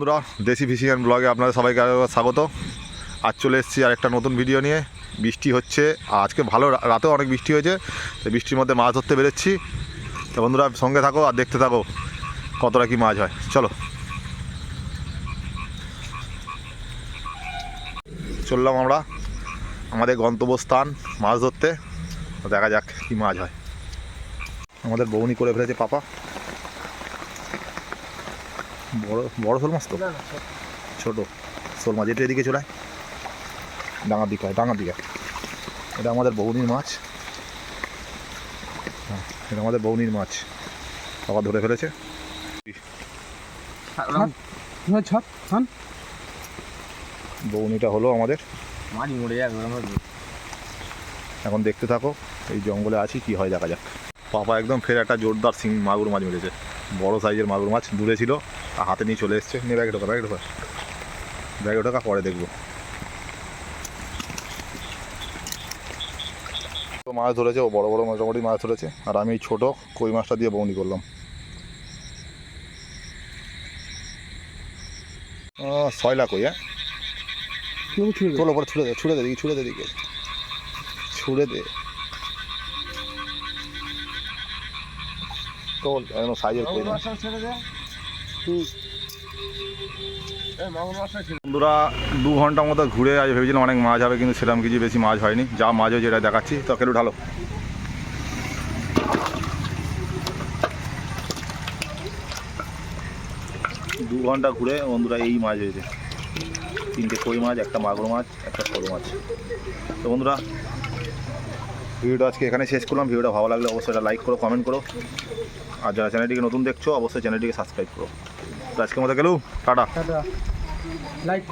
বন্ধুরা, দেশি fishing and ব্লগে আপনাদের সবাইকে স্বাগত। আজ চলে এসেছি আর একটা নতুন ভিডিও নিয়ে। বৃষ্টি হচ্ছে আজকে ভালো রা- রাতেও অনেক বৃষ্টি হয়েছে, তো বৃষ্টির মধ্যে মাছ ধরতে বেরোচ্ছি। তো বন্ধুরা, সঙ্গে থাকো আর দেখতে থাকো কতটা কি মাছ হয়। চলো। চললাম আমরা আমাদের গন্তব্যস্থান মাছ ধরতে। দেখা যাক কি মাছ হয়। আমাদের বৌনি করে ফেলেছে পাপা। বড় বড় শোল মাছ তো? ছোট। শোল মাছ এটা এদিকে চলে ডাঙার দিকে হয় ডাঙার দিকে। এটা আমাদের বৌনির মাছ। হ্যাঁ, এটা আমাদের বৌনির মাছ। বাবা ধরে ফেলেছে। বৌনিটা হলো আমাদের। মরে এখন দেখতে থাকো এই জঙ্গলে আছি কি হয় দেখা যাক। পাপা একদম ফের একটা জোরদার সিং মাগুর মাছ মেরেছে। বড় সাইজের মাগুর মাছ দূরে ছিল আর হাতে নিয়ে চলে এসছে। নিয়ে ব্যাগে ঢোকা ব্যাগে ঢোকা। ব্যাগে ঢোকা পরে দেখব। মাছ ধরেছে ও বড় বড় মোটামুটি মাছ ধরেছে আর আমি এই ছোটো কই মাছটা দিয়ে বৌনি করলাম। সয়লা কই হ্যাঁ? চলো পরে ছুড়ে দে ছুড়ে দে দিকে ছুড়ে দে দিকে ছুড়ে দে। তোল একদম সাইজের কই মাছ বন্ধুরা দু ঘণ্টা মতো ঘুরে আজ ভেবেছিলাম অনেক মাছ হবে কিন্তু সেরকম কিছু বেশি মাছ হয়নি। যা মাছ হয়েছে এটা দেখাচ্ছি তো কেটে ঢালো দু ঘণ্টা ঘুরে বন্ধুরা এই মাছ হয়েছে। তিনটে কই মাছ একটা মাগুর মাছ একটা শোল মাছ। তো বন্ধুরা ভিডিওটা আজকে এখানে শেষ করলাম। ভিডিওটা ভালো লাগলে অবশ্যই এটা লাইক করো কমেন্ট করো। আর যারা চ্যানেলটিকে নতুন দেখছ, অবশ্যই চ্যানেলটিকে সাবস্ক্রাইব করো। আজকের মতো গেলেও টাটা। লাইক